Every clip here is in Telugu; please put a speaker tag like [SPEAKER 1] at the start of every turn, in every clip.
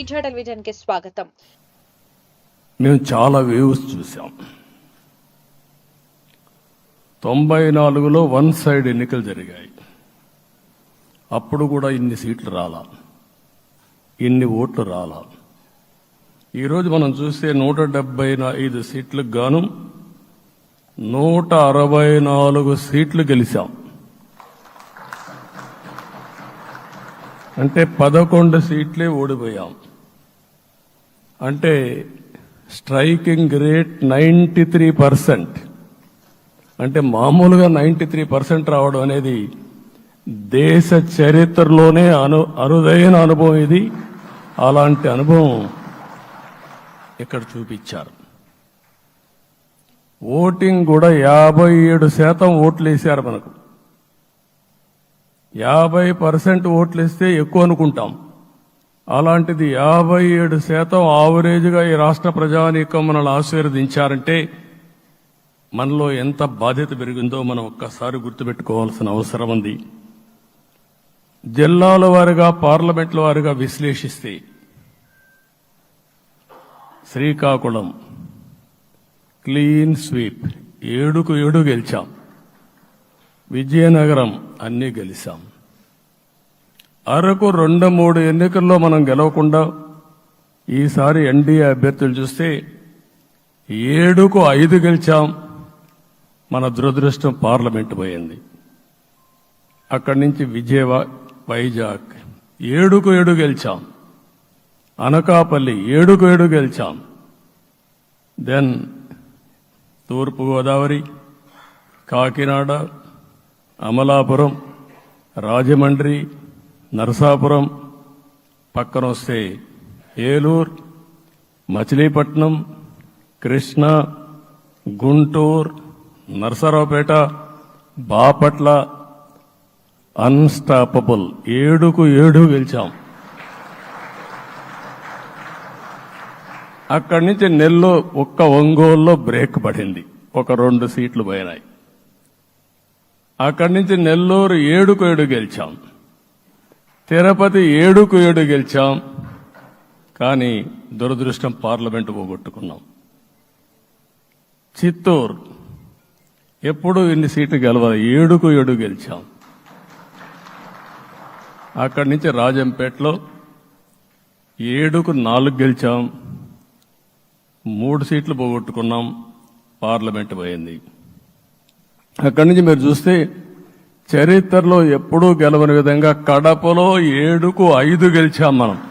[SPEAKER 1] మీడియా టెలివిజన్కి స్వాగతం.
[SPEAKER 2] మేము చాలా వ్యూస్ చూసాం తొంభై నాలుగులో వన్ సైడ్ ఎన్నికలు జరిగాయి. అప్పుడు కూడా ఇన్ని సీట్లు రాలా. ఇన్ని ఓట్లు రాలా. ఈరోజు మనం చూస్తే నూట డెబ్బై ఐదు సీట్లకు గాను నూట అరవై నాలుగు సీట్లు గెలిచాం. అంటే పదకొండు సీట్లే ఓడిపోయాం. అంటే striking rate ninety three percent. అంటే మామూలుగా నైంటీ త్రీ పర్సెంట్ రావడం అనేది దేశ చరిత్రలోనే అను అరుదైన అనుభవం ఇది. అలాంటి అనుభవం ఇక్కడ చూపించారు. ఓటింగ్ కూడా యాభై ఏడు శాతం ఓట్లు వేశారు మనకు. యాభై పర్సెంట్ ఓట్లు వేస్తే ఎక్కువ అనుకుంటాం. అలాంటిది యాభై ఏడు శాతం ఆవరేజ్గా ఈ రాష్ట్ర ప్రజానీకం మనల్ని ఆశీర్వదించారంటే మనలో ఎంత బాధ్యత పెరిగిందో మనం ఒక్కసారి గుర్తుపెట్టుకోవాల్సిన అవసరం ఉంది. జిల్లాల వారిగా పార్లమెంట్ల వారిగా విశ్లేషిస్తే శ్రీకాకుళం క్లీన్ స్వీప్ ఏడుకు ఏడు గెలిచాం. విజయనగరం అన్నీ గెలిచాం. అరకు రెండు మూడు ఎన్నికల్లో మనం గెలవకుండా ఈసారి ఎన్డీఏ అభ్యర్థులు చూస్తే ఏడుకు ఐదు గెలిచాం. మన దురదృష్టం పార్లమెంట్ పోయింది. అక్కడి నుంచి విజయవా వైజాగ్ ఏడుకు ఏడు గెలిచాం. అనకాపల్లి ఏడుకు ఏడు గెలిచాం. దెన్ తూర్పుగోదావరి కాకినాడ అమలాపురం రాజమండ్రి నరసాపురం పక్కన వస్తే ఏలూరు మచిలీపట్నం కృష్ణా గుంటూరు నరసరావుపేట బాపట్ల అన్స్టాపబుల్. ఏడుకు ఏడు గెలిచాం. అక్కడి నుంచి నెల్లో ఒక్క ఒంగోలులో బ్రేక్ పడింది. ఒక రెండు సీట్లు పోయినాయి. అక్కడి నుంచి నెల్లూరు ఏడుకు ఏడు గెలిచాం. తిరుపతి ఏడుకు ఏడు గెలిచాం. కానీ దురదృష్టం పార్లమెంటు పోగొట్టుకున్నాం. చిత్తూరు ఎప్పుడు ఇన్ని సీట్లు గెలవాలి ఏడుకు ఏడు గెలిచాం. అక్కడి నుంచి రాజంపేటలో ఏడుకు నాలుగు గెలిచాం. మూడు సీట్లు పోగొట్టుకున్నాం. పార్లమెంట్ పోయింది. అక్కడి నుంచి మీరు చూస్తే చరిత్రలో ఎప్పుడూ గెలవని విధంగా కడపలో ఏడుకు ఐదు గెలిచాం మనం.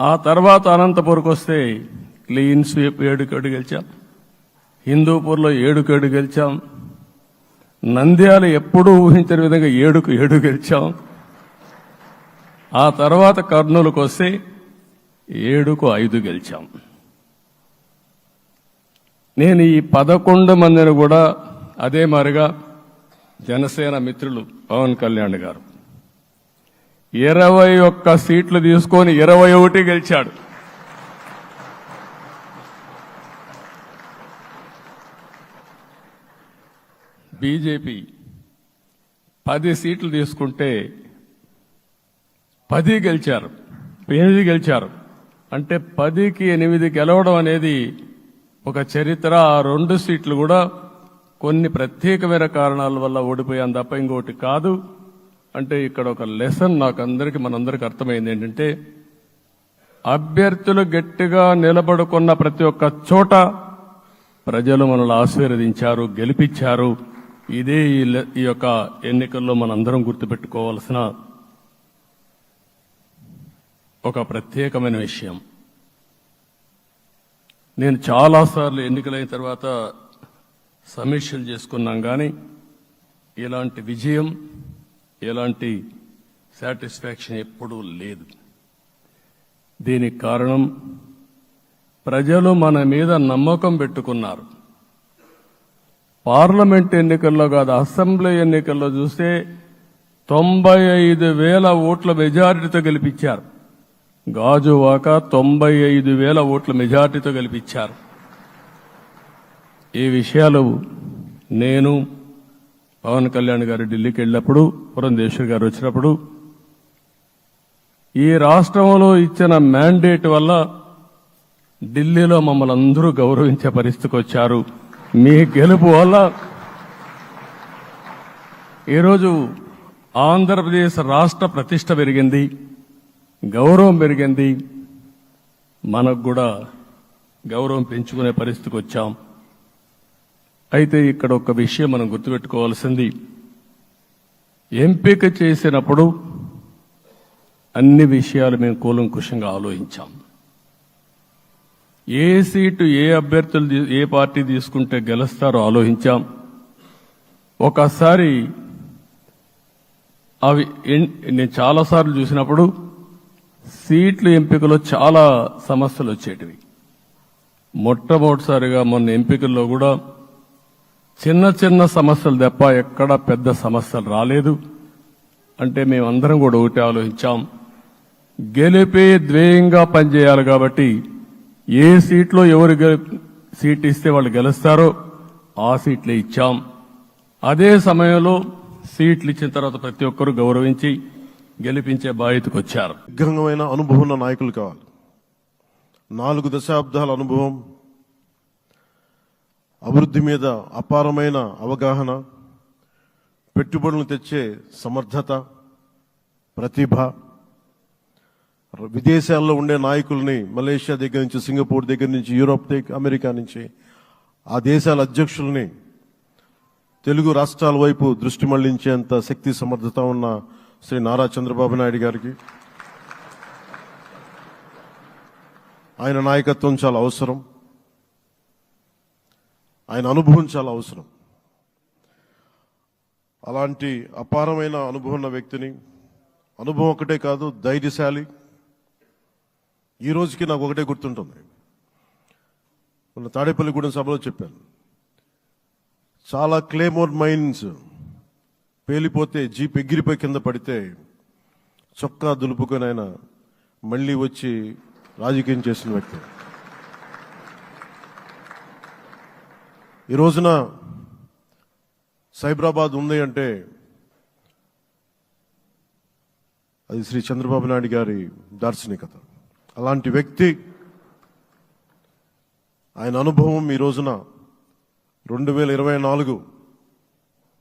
[SPEAKER 2] ఆ తర్వాత అనంతపురకు వస్తే క్లీన్ స్వీప్ ఏడుకేడు గెలిచాం. హిందూపూర్లో ఏడుకేడు గెలిచాం. నంద్యాల ఎప్పుడూ ఊహించని విధంగా ఏడుకు ఏడు గెలిచాం. ఆ తర్వాత కర్నూలుకు వస్తే ఏడుకు ఐదు గెలిచాం. నేను ఈ పదకొండు మందిని కూడా అదే మారిగా జనసేన మిత్రులు పవన్ కళ్యాణ్ గారు. ఇరవై ఒక్క సీట్లు తీసుకొని ఇరవై ఒకటి గెలిచాడు. బీజేపీ పది సీట్లు తీసుకుంటే పది గెలిచారు ఎనిమిది గెలిచారు. అంటే పదికి ఎనిమిది గెలవడం అనేది ఒక చరిత్ర ఆ రెండు సీట్లు కూడా కొన్ని ప్రత్యేకమైన కారణాల వల్ల ఓడిపోయాను తప్ప ఇంకోటి కాదు. అంటే ఇక్కడ ఒక లెసన్ నాకు అందరికి మనందరికి అర్థమైంది ఏంటంటే అభ్యర్థులు గట్టిగా నిలబడుకున్న ప్రతి ఒక్క చోట ప్రజలు మనల్ని ఆశీర్వదించారు గెలిపించారు. ఇదే ఈ లె- ఈ యొక్క ఎన్నికల్లో మనందరం గుర్తుపెట్టుకోవాల్సిన ఒక ప్రత్యేకమైన విషయం. నేను చాలాసార్లు ఎన్నికలైన తర్వాత సమీక్షలు చేసుకున్నాం కానీ ఇలాంటి విజయం ఎలాంటి సాటిస్ఫాక్షన్ ఎప్పుడూ లేదు. దీనికి కారణం ప్రజలు మన మీద నమ్మకం పెట్టుకున్నారు. పార్లమెంట్ ఎన్నికల్లో కాదు అసెంబ్లీ ఎన్నికల్లో చూస్తే తొంభై ఐదు వేల ఓట్ల మెజారిటీతో గెలిపించారు. గాజువాక తొంభై ఐదు వేల ఓట్ల మెజార్టీతో గెలిపించారు. ఈ విషయాలు నేను పవన్ కళ్యాణ్ గారు ఢిల్లీకి వెళ్ళినప్పుడు పురంధేశ్వరి గారు వచ్చినప్పుడు ఈ రాష్ట్రంలో ఇచ్చిన మ్యాండేట్ వల్ల ఢిల్లీలో మమ్మల్ని అందరూ గౌరవించే పరిస్థితికి వచ్చారు. మీ గెలుపు వల్ల ఈరోజు ఆంధ్రప్రదేశ్ రాష్ట్ర ప్రతిష్ట పెరిగింది. గౌరవం పెరిగింది. మనకు కూడా గౌరవం పెంచుకునే పరిస్థితికి వచ్చాం. అయితే ఇక్కడ ఒక విషయం మనం గుర్తుపెట్టుకోవాల్సింది. ఎంపిక చేసినప్పుడు అన్ని విషయాలు మేము కూలంకుషంగా ఆలోచించాం. ఏ సీటు ఏ అభ్యర్థులు ఏ పార్టీ తీసుకుంటే గెలుస్తారో ఆలోచించాం. ఒకసారి అవి నేను చాలాసార్లు చూసినప్పుడు సీట్లు ఎంపికలో చాలా సమస్యలు వచ్చేటివి. మొట్టమొదటిసారిగా మొన్న ఎంపికల్లో కూడా చిన్న చిన్న సమస్యలు తప్ప ఎక్కడ పెద్ద సమస్యలు రాలేదు. అంటే మేమందరం కూడా ఒకటి ఆలోచించాం. గెలిపే ద్వేయంగా పనిచేయాలి కాబట్టి ఏ సీట్లో ఎవరు సీట్ ఇస్తే వాళ్ళు గెలుస్తారో ఆ సీట్లే ఇచ్చాం. అదే సమయంలో సీట్లు ఇచ్చిన తర్వాత ప్రతి ఒక్కరూ గౌరవించి గెలిపించే బాధ్యతకు వచ్చారు.
[SPEAKER 1] దిగ్గంగమైన అనుభవం ఉన్న నాయకులు కావాలి. నాలుగు దశాబ్దాల అనుభవం అభివృద్ధి మీద అపారమైన అవగాహన పెట్టుబడులు తెచ్చే సమర్థత ప్రతిభ విదేశాల్లో ఉండే నాయకుల్ని మలేషియా దగ్గర నుంచి సింగపూర్ దగ్గర నుంచి యూరోప్ దగ్గర అమెరికా నుంచి ఆ దేశాల అధ్యక్షుల్ని తెలుగు రాష్ట్రాల వైపు దృష్టి మళ్ళించేంత శక్తి సమర్థత ఉన్న శ్రీ నారా చంద్రబాబు నాయుడు గారికి. ఆయన నాయకత్వం చాలా అవసరం. ఆయన అనుభవం చాలా అవసరం. అలాంటి అపారమైన అనుభవం ఉన్న వ్యక్తిని అనుభవం ఒకటే కాదు ధైర్యశాలి. ఈ రోజుకి నాకు ఒకటే గుర్తుంటుంది. మొన్న తాడేపల్లిగూడెం సభలో చెప్పాను. చాలా క్లేమోర్ మైన్స్ పేలిపోతే జీప్ ఎగిరిపోయి కింద పడితే చొక్కా దులుపుకొని ఆయన మళ్ళీ వచ్చి రాజకీయం చేసిన వ్యక్తి. ఈ రోజున సైబరాబాద్ ఉంది అంటే అది శ్రీ చంద్రబాబు నాయుడు గారి దార్శనికత. అలాంటి వ్యక్తి ఆయన అనుభవం ఈ రోజున రెండు వేల ఇరవై నాలుగు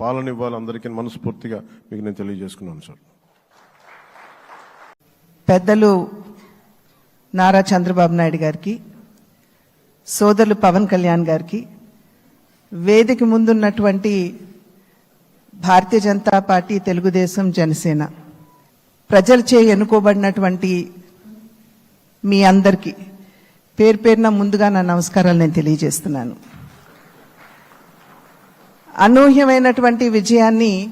[SPEAKER 1] పాలన ఇవ్వాలి అందరికీ మనస్ఫూర్తిగా మీకు నేను తెలియజేసుకున్నాను సార్.
[SPEAKER 3] పెద్దలు నారా చంద్రబాబు నాయుడు గారికి సోదరులు పవన్ కళ్యాణ్ గారికి వేదిక ముందున్నటువంటి భారతీయ జనతా పార్టీ తెలుగుదేశం జనసేన ప్రజలచే ఎన్నుకోబడినటువంటి మీ అందరికీ పేరు పేరున ముందుగా నా నమస్కారాలు నేను తెలియజేస్తున్నాను. అనూహ్యమైనటువంటి విజయాన్ని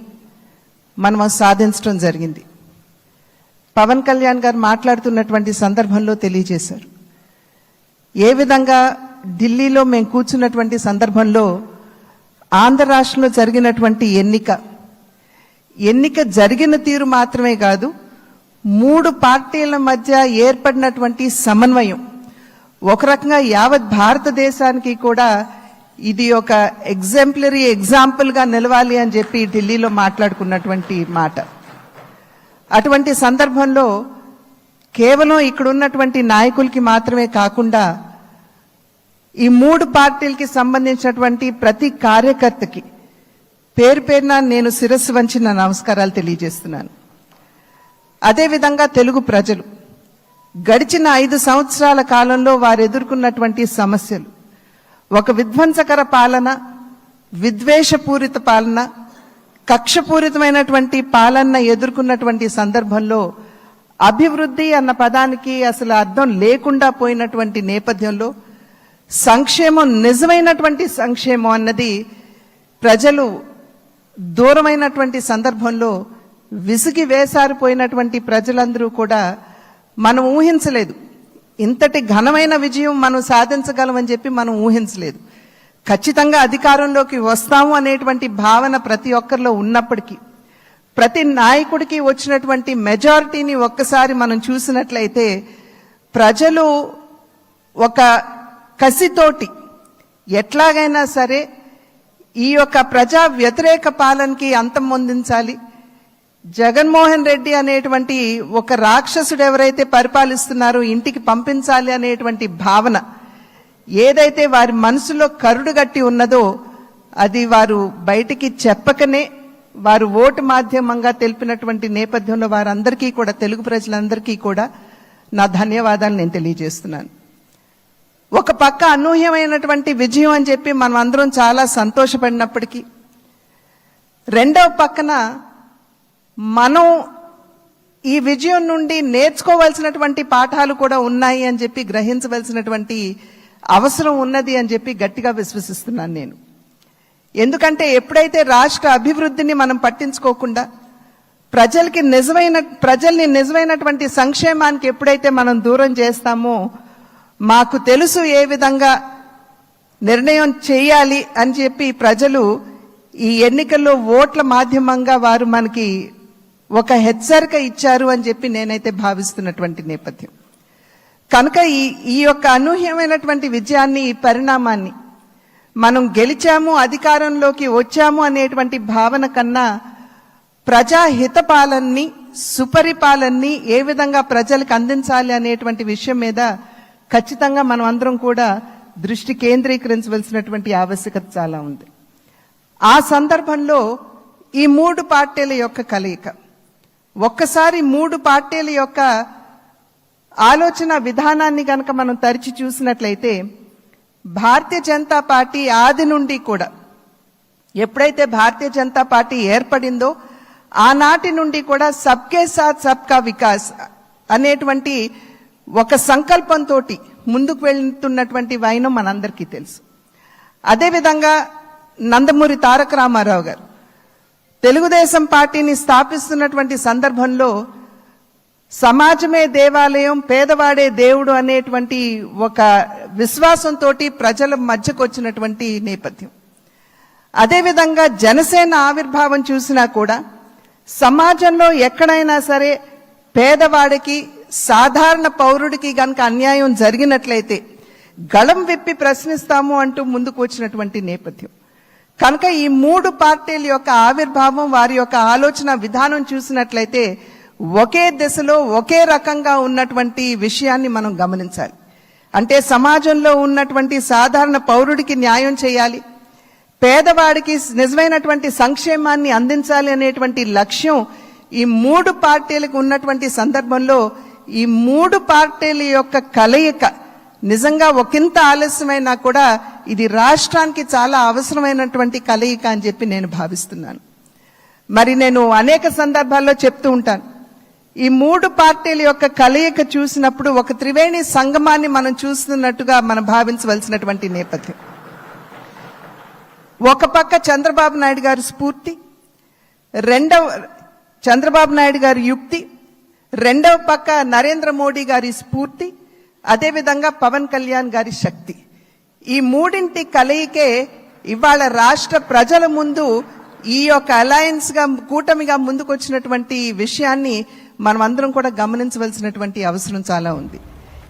[SPEAKER 3] మనం సాధించడం జరిగింది. పవన్ కళ్యాణ్ గారు మాట్లాడుతున్నటువంటి సందర్భంలో తెలియజేశారు. ఏ విధంగా ఢిల్లీలో మేము కూర్చున్నటువంటి సందర్భంలో ఆంధ్ర రాష్ట్రంలో జరిగినటువంటి ఎన్నిక. ఎన్నిక జరిగిన తీరు మాత్రమే కాదు మూడు పార్టీల మధ్య ఏర్పడినటువంటి సమన్వయం. ఒక రకంగా యావత్ భారతదేశానికి కూడా ఇది ఒక ఎగ్జాంపులరీ ఎగ్జాంపుల్గా నిలవాలి అని చెప్పి ఢిల్లీలో మాట్లాడుకున్నటువంటి మాట. అటువంటి సందర్భంలో కేవలం ఇక్కడున్నటువంటి నాయకులకి మాత్రమే కాకుండా ఈ మూడు పార్టీలకి సంబంధించినటువంటి ప్రతి కార్యకర్తకి పేరు పేరున నేను శిరస్సు వంచి నా నమస్కారాలు తెలియజేస్తున్నాను. అదేవిధంగా తెలుగు ప్రజలు గడిచిన ఐదు సంవత్సరాల కాలంలో వారు ఎదుర్కొన్నటువంటి సమస్యలు ఒక విధ్వంసకర పాలన విద్వేషపూరిత పాలన కక్షపూరితమైనటువంటి పాలన ఎదుర్కొన్నటువంటి సందర్భంలో అభివృద్ధి అన్న పదానికి అసలు అర్థం లేకుండా పోయినటువంటి నేపథ్యంలో సంక్షేమం నిజమైనటువంటి సంక్షేమం అన్నది ప్రజలు దూరమైనటువంటి సందర్భంలో విసిగి వేసారిపోయినటువంటి ప్రజలందరూ కూడా మనం ఊహించలేదు. ఇంతటి ఘనమైన విజయం మనం సాధించగలమని చెప్పి మనం ఊహించలేదు. ఖచ్చితంగా అధికారంలోకి వస్తాము అనేటువంటి భావన ప్రతి ఒక్కరిలో ఉన్నప్పటికీ ప్రతి నాయకుడికి వచ్చినటువంటి మెజారిటీని ఒక్కసారి మనం చూసినట్లయితే ప్రజలు ఒక కసితోటి ఎట్లాగైనా సరే ఈ యొక్క ప్రజా వ్యతిరేక పాలనకి అంతం పొందించాలి. జగన్మోహన్ రెడ్డి అనేటువంటి ఒక రాక్షసుడు ఎవరైతే పరిపాలిస్తున్నారో ఇంటికి పంపించాలి అనేటువంటి భావన ఏదైతే వారి మనసులో కరుడు గట్టి ఉన్నదో అది వారు బయటికి చెప్పకనే వారు ఓటు మాధ్యమంగా తెలిపినటువంటి నేపథ్యంలో వారందరికీ కూడా తెలుగు ప్రజలందరికీ కూడా నా ధన్యవాదాలు నేను తెలియజేస్తున్నాను. ఒక పక్క అనూహ్యమైనటువంటి విజయం అని చెప్పి మనం అందరం చాలా సంతోషపడినప్పటికీ రెండవ పక్కన మనం ఈ విజయం నుండి నేర్చుకోవాల్సినటువంటి పాఠాలు కూడా ఉన్నాయి అని చెప్పి గ్రహించవలసినటువంటి అవసరం ఉన్నది అని చెప్పి గట్టిగా విశ్వసిస్తున్నాను నేను. ఎందుకంటే ఎప్పుడైతే రాష్ట్ర అభివృద్ధిని మనం పట్టించుకోకుండా ప్రజలకి నిజమైన ప్రజల్ని నిజమైనటువంటి సంక్షేమానికి ఎప్పుడైతే మనం దూరం చేస్తామో మాకు తెలుసు ఏ విధంగా నిర్ణయం చేయాలి అని చెప్పి ప్రజలు ఈ ఎన్నికల్లో ఓట్ల మాధ్యమంగా వారు మనకి ఒక హెచ్చరిక ఇచ్చారు అని చెప్పి నేనైతే భావిస్తున్నటువంటి నేపథ్యం. కనుక ఈ ఈ యొక్క అనూహ్యమైనటువంటి విజయాన్ని ఈ పరిణామాన్ని మనం గెలిచాము అధికారంలోకి వచ్చాము అనేటువంటి భావన కన్నా ప్రజాహితపాలన్ని సుపరిపాలన్ని ఏ విధంగా ప్రజలకు అందించాలి అనేటువంటి విషయం మీద ఖచ్చితంగా మనం అందరం కూడా దృష్టి కేంద్రీకరించవలసినటువంటి ఆవశ్యకత చాలా ఉంది. ఆ సందర్భంలో ఈ మూడు పార్టీల యొక్క కలయిక. ఒక్కసారి మూడు పార్టీల యొక్క ఆలోచన విధానాన్ని కనుక మనం తరిచి చూసినట్లయితే భారతీయ జనతా పార్టీ ఆది నుండి కూడా ఎప్పుడైతే భారతీయ జనతా పార్టీ ఏర్పడిందో ఆనాటి నుండి కూడా సబ్కే సాత్ సబ్కా వికాస్ అనేటువంటి ఒక సంకల్పంతో ముందుకు వెళ్తున్నటువంటి వైనం మనందరికీ తెలుసు. అదేవిధంగా నందమూరి తారక రామారావు గారు తెలుగుదేశం పార్టీని స్థాపిస్తున్నటువంటి సందర్భంలో సమాజమే దేవాలయం పేదవాడే దేవుడు అనేటువంటి ఒక విశ్వాసంతో ప్రజల మధ్యకు వచ్చినటువంటి నేపథ్యం. అదేవిధంగా జనసేన ఆవిర్భావం చూసినా కూడా సమాజంలో ఎక్కడైనా సరే పేదవాడికి సాధారణ పౌరుడికి గనక అన్యాయం జరిగినట్లయితే గళం విప్పి ప్రశ్నిస్తాము అంటూ ముందుకు వచ్చినటువంటి నేపథ్యం. కనుక ఈ మూడు పార్టీల యొక్క ఆవిర్భావం వారి యొక్క ఆలోచన విధానం చూసినట్లయితే ఒకే దిశలో ఒకే రకంగా ఉన్నటువంటి విషయాన్ని మనం గమనించాలి. అంటే సమాజంలో ఉన్నటువంటి సాధారణ పౌరుడికి న్యాయం చేయాలి. పేదవాడికి నిజమైనటువంటి సంక్షేమాన్ని అందించాలి అనేటువంటి లక్ష్యం ఈ మూడు పార్టీలకు ఉన్నటువంటి సందర్భంలో ఈ మూడు పార్టీల యొక్క కలయిక నిజంగా ఒకంత ఆలస్యమైనా కూడా ఇది రాష్ట్రానికి చాలా అవసరమైనటువంటి కలయిక అని చెప్పి నేను భావిస్తున్నాను. మరి నేను అనేక సందర్భాల్లో చెప్తూ ఉంటాను. ఈ మూడు పార్టీల యొక్క కలయిక చూసినప్పుడు ఒక త్రివేణి సంగమాన్ని మనం చూస్తున్నట్టుగా మనం భావించవలసినటువంటి నేపథ్యం. ఒక పక్క చంద్రబాబు నాయుడు గారి స్ఫూర్తి రెండవ చంద్రబాబు నాయుడు గారి యుక్తి రెండవ పక్క నరేంద్ర మోడీ గారి స్ఫూర్తి అదేవిధంగా పవన్ కళ్యాణ్ గారి శక్తి. ఈ మూడింటి కలయికే ఇవాళ రాష్ట్ర ప్రజల ముందు ఈ యొక్క అలయన్స్గా కూటమిగా ముందుకొచ్చినటువంటి విషయాన్ని మనం అందరం కూడా గమనించవలసినటువంటి అవసరం చాలా ఉంది.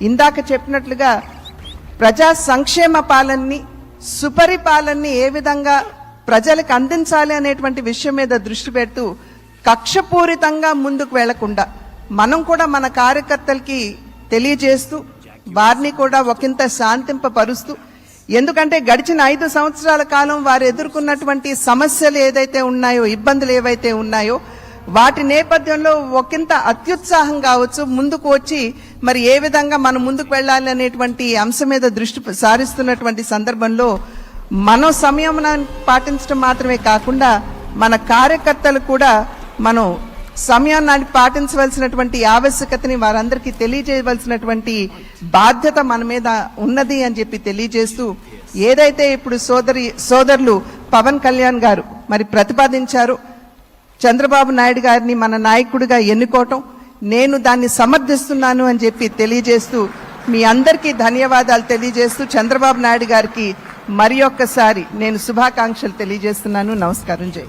[SPEAKER 3] ఇందాక చెప్పినట్లుగా ప్రజా సంక్షేమ పాలనని సుపరిపాలనని ఏ విధంగా ప్రజలకు అందించాలి అనేటువంటి విషయం మీద దృష్టి పెడుతూ కక్షపూరితంగా ముందుకు వెళ్ళకుండా మనం కూడా మన కార్యకర్తలకి తెలియజేస్తూ వారిని కూడా ఒకంత శాంతింపపరుస్తూ ఎందుకంటే గడిచిన ఐదు సంవత్సరాల కాలం వారు ఎదుర్కొన్నటువంటి సమస్యలు ఏదైతే ఉన్నాయో ఇబ్బందులు ఏవైతే ఉన్నాయో వాటి నేపథ్యంలో ఒకంత అత్యుత్సాహం కావచ్చు ముందుకు వచ్చి మరి ఏ విధంగా మనం ముందుకు వెళ్ళాలి అనేటువంటి అంశం మీద దృష్టి సారిస్తున్నటువంటి సందర్భంలో మనం సమయం పాటించడం మాత్రమే కాకుండా మన కార్యకర్తలు కూడా మనం సమయం నాటి పాటించవలసినటువంటి ఆవశ్యకతని వారందరికీ తెలియజేయవలసినటువంటి బాధ్యత మన మీద ఉన్నది అని చెప్పి తెలియజేస్తూ ఏదైతే ఇప్పుడు సోదరి సోదరులు పవన్ కళ్యాణ్ గారు మరి ప్రతిపాదించారు చంద్రబాబు నాయుడు గారిని మన నాయకుడిగా ఎన్నుకోవటం నేను దాన్ని సమర్థిస్తున్నాను అని చెప్పి తెలియజేస్తూ మీ అందరికీ ధన్యవాదాలు తెలియజేస్తూ చంద్రబాబు నాయుడు గారికి మరి ఒక్కసారి నేను శుభాకాంక్షలు తెలియజేస్తున్నాను. నమస్కారం. జై